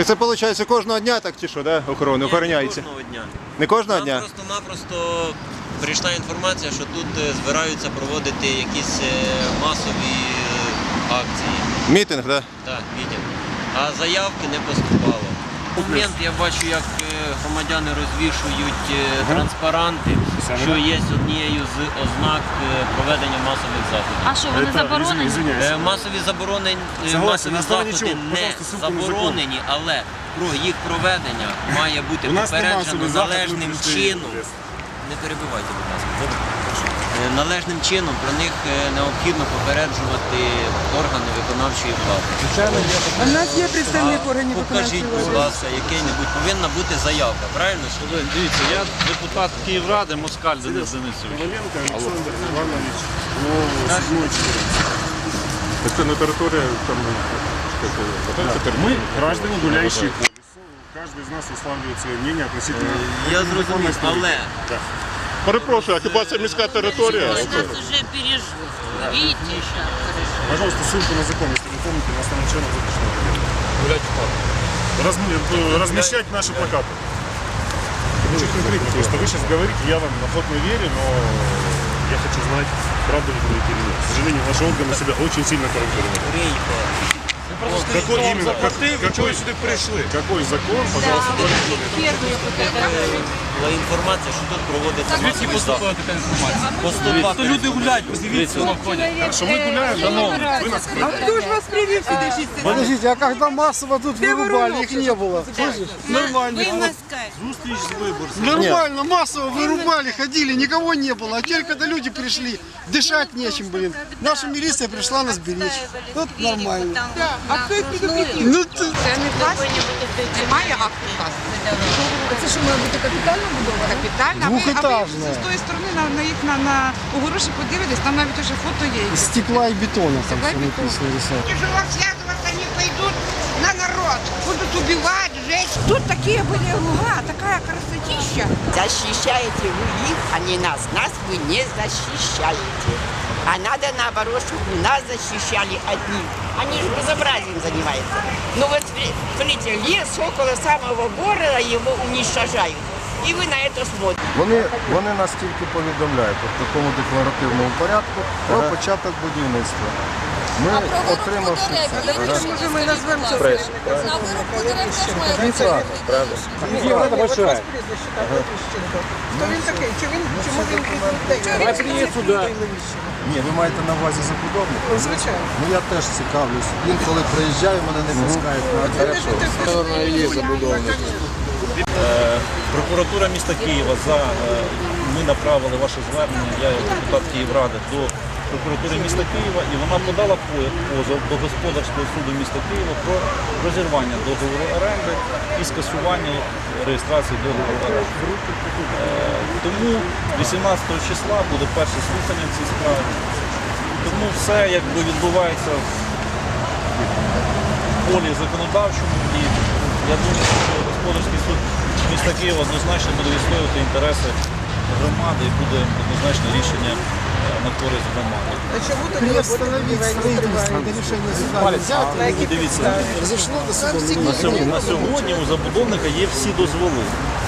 Так це виходить кожного дня так чи що, да? охорони охороняється? Кожного дня. Не кожного Нам дня? просто-напросто прийшла інформація, що тут е, збираються проводити якісь е, масові е, акції. Мітинг, да? Так, мітинг. А заявки не поступало. Момент я бачу, як е, громадяни розвішують е, транспаранти, що є однією з ознак е, проведення масових заходів. А що, вони заборонені? извиняюсь. Масові заборонені масові заходи не заборонені, але про їх проведення має бути попереджено належним чином. Не перебивайте, будь ласка. Добре? Е, Належним чином про них е, необхідно попереджувати органи виконавчої влади. У нас є представник органів Покажіть, виконавчої будь влади. ласка, який-небудь повинна бути заявка, правильно? ж? Дивіться, я депутат Київради, Москаль Денис Денисович. Коваленко Александр Иванович по седьмой Так це не територія там. Мы граждане, гуляющие по лесу. Каждый из нас высказывает свое мнение относительно... Я зрозумів, але Да. Перепрошую, а хіба це міська територія? Нас уже переж... Видите, сейчас. Пожалуйста, ссылку на закон, если не помните, на основном членов запрещено. Гулять в парк. Разм- Размещать наши плакаты. Очень конкретно, просто вы сейчас говорите, я вам охотно верю, но я хочу знать, правда ли говорите или нет. К сожалению, ваши органы себя очень сильно коррумпировали. Рейко. Какой именно? Как, какой, какой закон, пожалуйста, Була інформація, що тут проводиться масовий заход. така інформація? Поступати. То люди гуляють, подивіться, воно ходять. Хорошо, мы гуляем, вы нас А хто ж вас привів сюди шість? Подождите, а когда массово тут Где вырубали, вырубал? их не было. Слышишь? Нормально. Нормально, массово вырубали, ходили, никого не было. А теперь, когда люди пришли, дышать нечем, блин. Наша милиция пришла нас беречь. Тут нормально. А хто їх предупредив? Ну, ты... Це не власність, немає акту власності. Це що має бути капітальна будова? Капітальна. А ви- Двухэтажна. А ви з тої сторони на, на їх на, на огороші подивитесь, там навіть уже фото є. Из стекла и бетона там Стекла и все бетона. написано рисовать. тяжело связываться, они пойдут на народ, будут убивать, жечь. Тут такі были луга, такая красотища. Защищаете вы их, а не нас. Нас вы не защищаете. А надо наоборот, чтобы нас защищали от них. Они же безобразием занимаются. Ну вот смотрите, лес около самого города его уничтожают. И вы на это смотрите. Вони, вони нас тільки повідомляють у такому декларативному порядку про початок будівництва. Ми отримавши це. Може ми назвемо це Хто він такий? Чи він, чому він прийде? Ні, ви маєте на увазі забудовника? Звичайно. Ну я теж цікавлюсь. Інколи приїжджаю, мене не пускають на забудовник. Прокуратура міста Києва за е, ми направили ваше звернення, я як депутат Київради до прокуратури міста Києва і вона подала по- позов до господарського суду міста Києва про розірвання договору оренди і скасування реєстрації договору оренди. Е, Тому 18 числа буде перше слухання в цій справі. Тому все якби відбувається в полі законодавчому і я думаю, що господарський суд міста Києва однозначно буде відстоювати інтереси громади і буде однозначне рішення на користь громади. А чому тоді Приостановить будівельні строительство, тривають? это суда Дивіться, до на сьогодні, на сьогодні у забудовника є всі дозволи.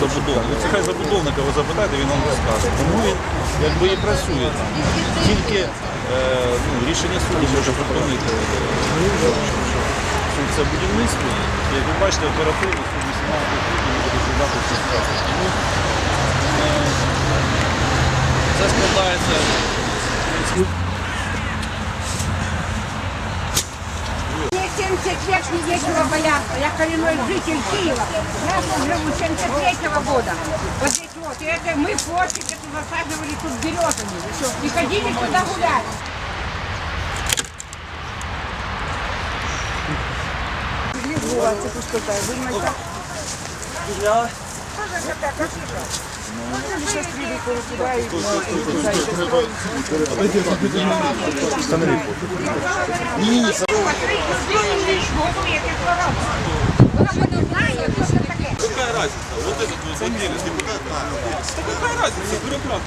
Забудовника. Це хай забудовника ви запитаєте, він вам розкаже. Тому він якби і працює там. Тільки е, ну, рішення суду може припинити це будівництво. Як ви бачите, оперативно суд 18 квітня буде розглядати ці справи. Тому е, це складається Мне 70 лет не ездила бояться. Я коренной житель Киева. Я тут живу 73 года. Вот здесь вот. И это мы площадь эту засаживали тут березами. И ходили туда гулять. Була це пустота. Ви знаєте? Ні, ні, ні. Какая разница? Вот этот вот отдельный депутат. Да какая разница? Бюрократ.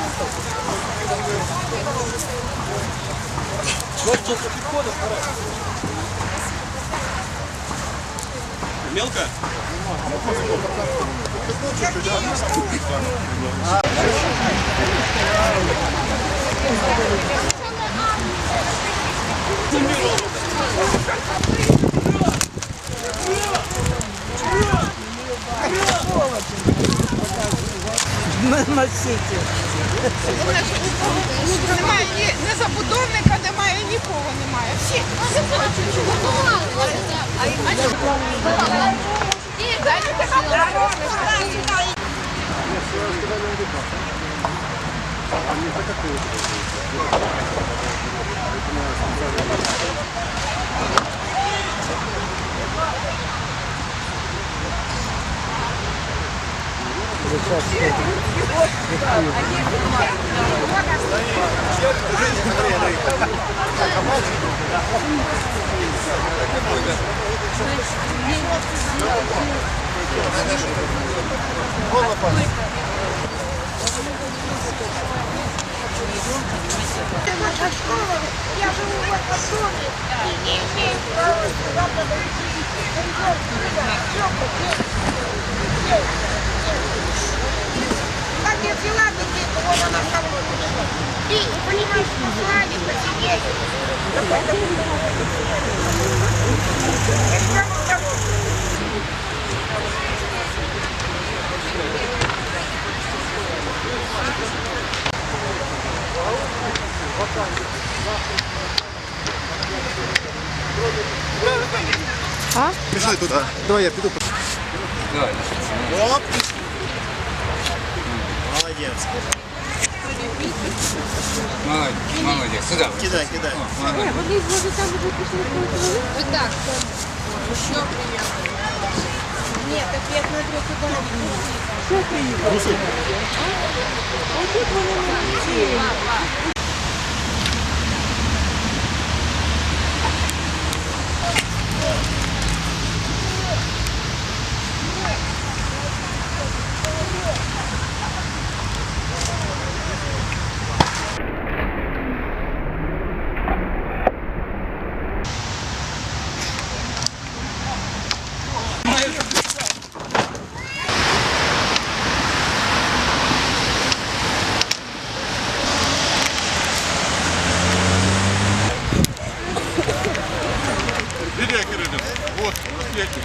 Вот тут подходов Мелко? Немає ні, забудовника, немає, нікого немає. Всі. Дайте Я живу в этом доме и не имею права сюда подойти. Как я взяла детей, то вот она в колонии. И, понимаешь, послали, посидели. Я прямо А? Пішли туди. Давай я піду. Давай. Оп. Молодець. Молодец, молодец. Сюда. Кидай, кидай. О, молодец. Вони, може, там вже пішли. Так, так. Що приємно. Нет, так я смотрю, куда Директор Вот, ответчик.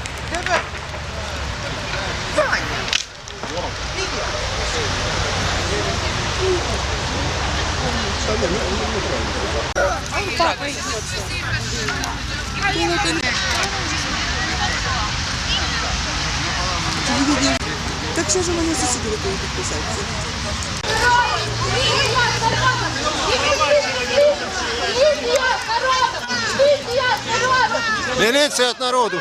Так що ж вони сусіди готові підписатися? Міліція від народу.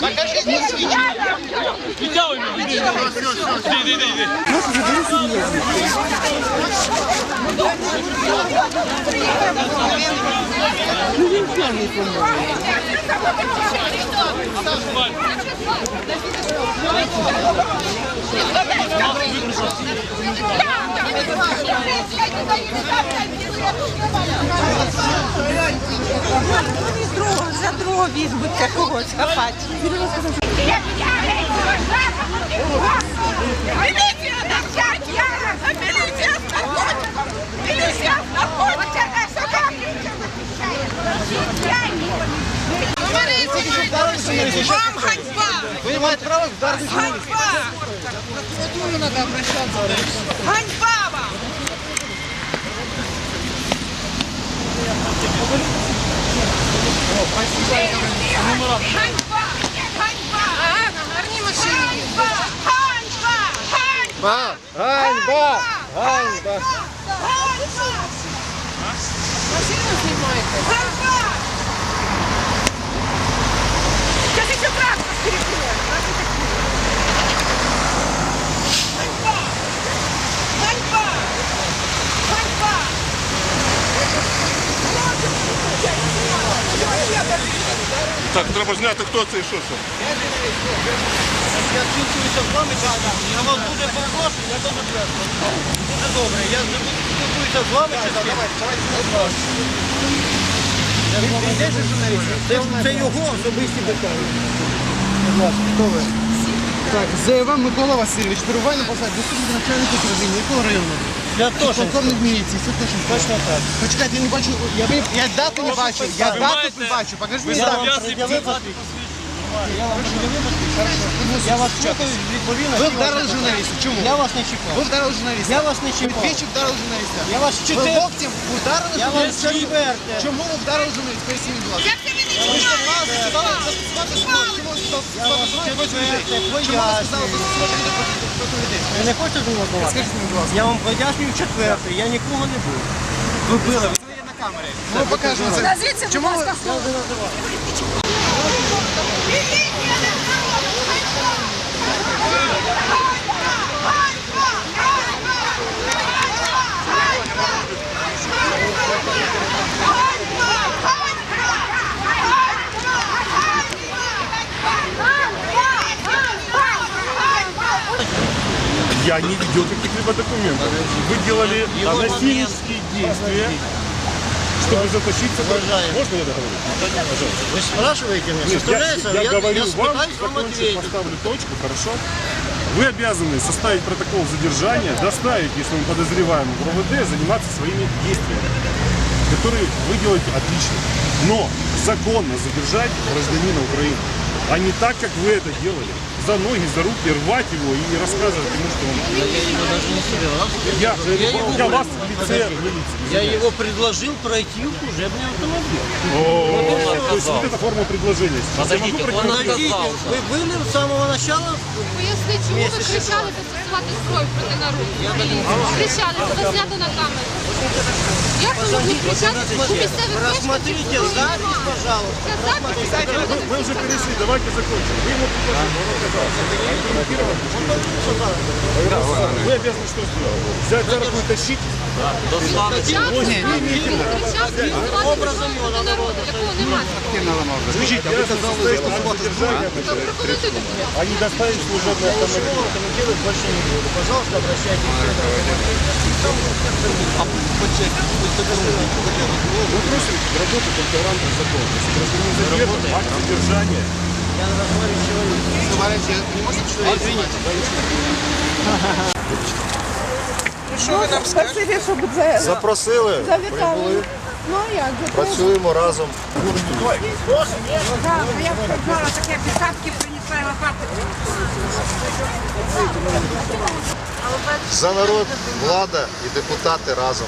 Покажіть, за другого візьмуть такого схапати. Милиция начать, Ганьба! Прокуратуру треба обращатися. Ганьба вам! Ганьба! Ганьба! А, на гарній машині. Ганьба! Ганьба! Ганьба! Ганьба! Ганьба! Ганьба! Сейчас еще трактор перекроет. Ганьба! Ганьба! Ганьба! Так, треба зняти, хто це і що це. Я спілкуюся з вами, я вас дуже перепрошую, я дуже перепрошую. Дуже добре, я спілкуюся з вами, це, це його особисті питання. Будь ласка, хто ви? Так, Зева Микола Васильович, перебуває на посаді заступник начальника управління, якого району? Полковник міліції, точно. Точно так. Почекайте, я не бачу, я, я дату не бачу, я дату не бачу, покажи мені дату. Я вас чекаю відповідно. Ви вдарили журналіста. Чому? Я вас не чекав. Ви вдарили журналіста. Я вас не чекав. Відвідчик вдарили журналіста. Я вас чекав. Ви локтем ударили журналіста. Чому ви вдарили журналіста? Поясніть, будь ласка. Ви не хочете зголосувати? Скажіть мені, будь ласка. Я вам пояснюю четвертий, я нікого не був. Ви били. Ви є на камері. Ми покажемо це. Назвіться, будь ласка, хто. Я не видел каких-либо документов. Вы делали насильнические действия, чтобы затащиться. Можно я договорю? Ви спрашиваете меня, Нет, я, я Я, говорю я вам, вам ответить. поставлю точку, хорошо? Вы обязаны составить протокол задержания, доставить, если мы подозреваем в РОВД, заниматься своими действиями, которые вы делаете отлично. Но законно задержать гражданина Украины, а не так, как вы это делали. За ноги, за руки рвать его и рассказывать ему, что он... Я его даже не собирал. Я, Я его- я вас в лице милиции. Я его предложил пройти в служебный автомобиль. О, то есть вот эта форма предложения сейчас. Я могу Подождите, он прокомментировать? отказался. Вы были с самого начала? Поясніть, чому ви кричали застосувати зброю проти народу? Кричали, це зазнято на камеру. Рассмотрите запись, пожалуйста. Вы уже перешли, давайте закончим. Вы ему предложили, он отказался. Вы обязаны что сделать? Взять за руку и тащить? Образом якого немає. Скажите, а вы сказали, что задержание, Прокоментуйте, будь ласка. а не доставить служебный автомобиль. Комментировать больше не буду. Пожалуйста, обращайтесь. Вы просите работать только в рамках закона. Если гражданин задержан, акт задержания. Я разговариваю с человеком. Спасибі, щоб це Запросили, завітали. Ну а як працюємо разом. Так, я знала, таке писатки принесла і лопату. За народ, влада і депутати разом.